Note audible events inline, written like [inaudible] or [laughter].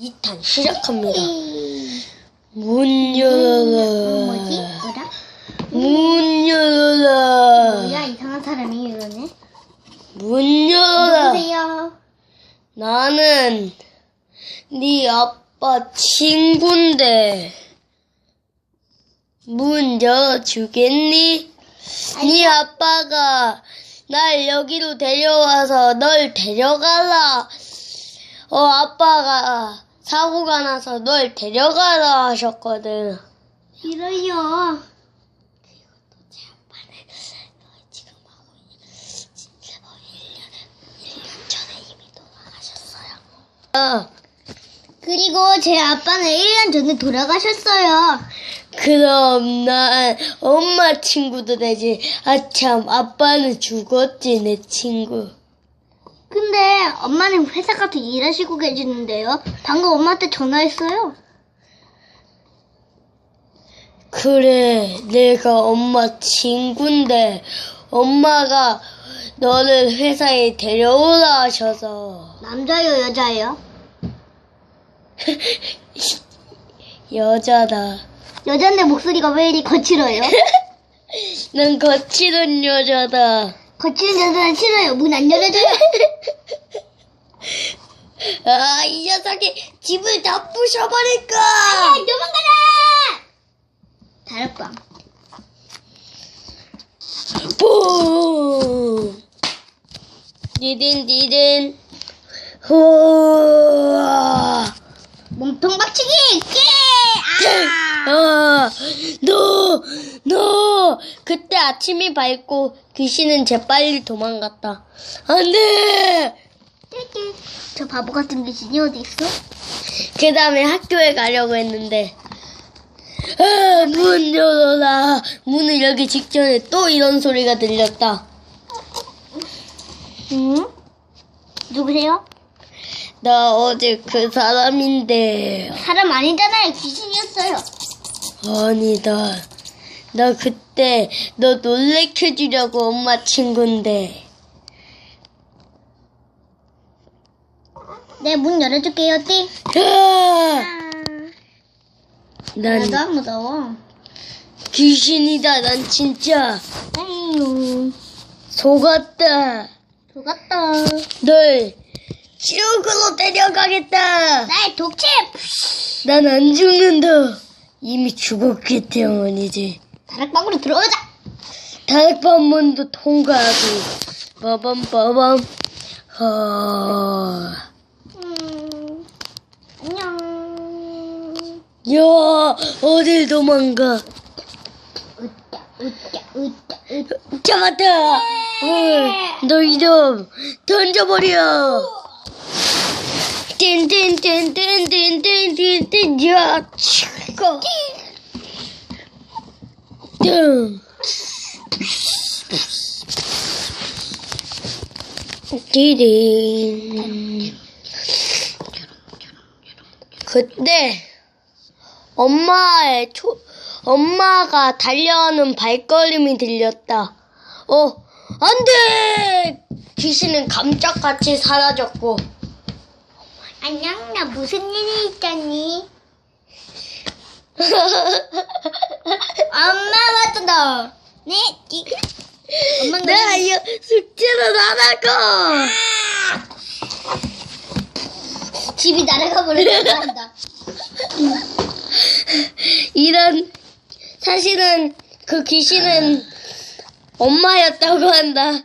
2탄 시작합니다. 문 열어라. 뭐지? 뭐라? 문 열어라. 뭐야 이상한 사람이 이러네. 문 열어라. 누구세요? 나는 네 아빠 친구인데 문 열어주겠니? 네 아빠가 날 여기로 데려와서 널 데려가라. 어 아빠가 사고가 나서 널 데려가라 하셨거든. 싫어요. 지금 하고 있는 1년, 1년 전에 이미 돌아가셨어요. 아, 그리고 제 아빠는 1년 전에 돌아가셨어요. 그럼 난 엄마 친구도 되지. 아참, 아빠는 죽었지, 내 친구. 근데 엄마는 회사 가서 일하시고 계시는데요. 방금 엄마한테 전화했어요. 그래, 내가 엄마 친구인데, 엄마가 너를 회사에 데려오라 하셔서. 남자예요, 여자예요? [laughs] 여자다. 여잔데 목소리가 왜 이리 거칠어요? [laughs] 난 거칠은 여자다. 거칠은 여자는 싫어요. 문 안 열어줘요. [laughs] 아, 이 녀석이 집을 다 부셔버릴까! 도망가라! 다락방. 뿡! 디딘, 디딘. 후아! 몸통 박치기! 깨! 아! 아, 너, 너! 그때 아침이 밝고 귀신은 재빨리 도망갔다. 안 돼! 바보 같은 귀신이 어디 있어? 그 다음에 학교에 가려고 했는데, 아, 문 열어라. 문을 열기 직전에 또 이런 소리가 들렸다. 응? 누구세요? 나 어제 그 사람인데, 사람 아니잖아요. 귀신이었어요. 아니다. 나 그때 너 놀래켜주려고 엄마 친구인데. 네, 문 열어줄게요, 띠. 아, 난 나도 무서워. 귀신이다. 난 진짜 에휴, 속았다. 속았다. 널 지옥으로 데려가겠다. 나의 독채! 난안 죽는다. 이미 죽었기 때문이지. 다락방으로 들어오자! 다락방 문도 통과하고 빠밤 빠밤 하. 음, 안녕. 야 어딜 도망가? 으짜, 으짜, 으짜, 으짜. 잡았다. 어, 너 이름 던져버려. 띵띵띵띵띵띵띵띵 야 치고. 띵. 띠링. 그때 엄마의 초, 엄마가 달려오는 발걸음이 들렸다. 어, 안 돼! 귀신은 감짝같이 사라졌고, 안녕, 나 무슨 일이 있잖니? 엄마 왔다. 네, 띠. 엄마 내가 이 숙제는 안 하고! 집이 날아가 버렸다고 한다. [laughs] 사실은 그 귀신은 엄마였다고 한다.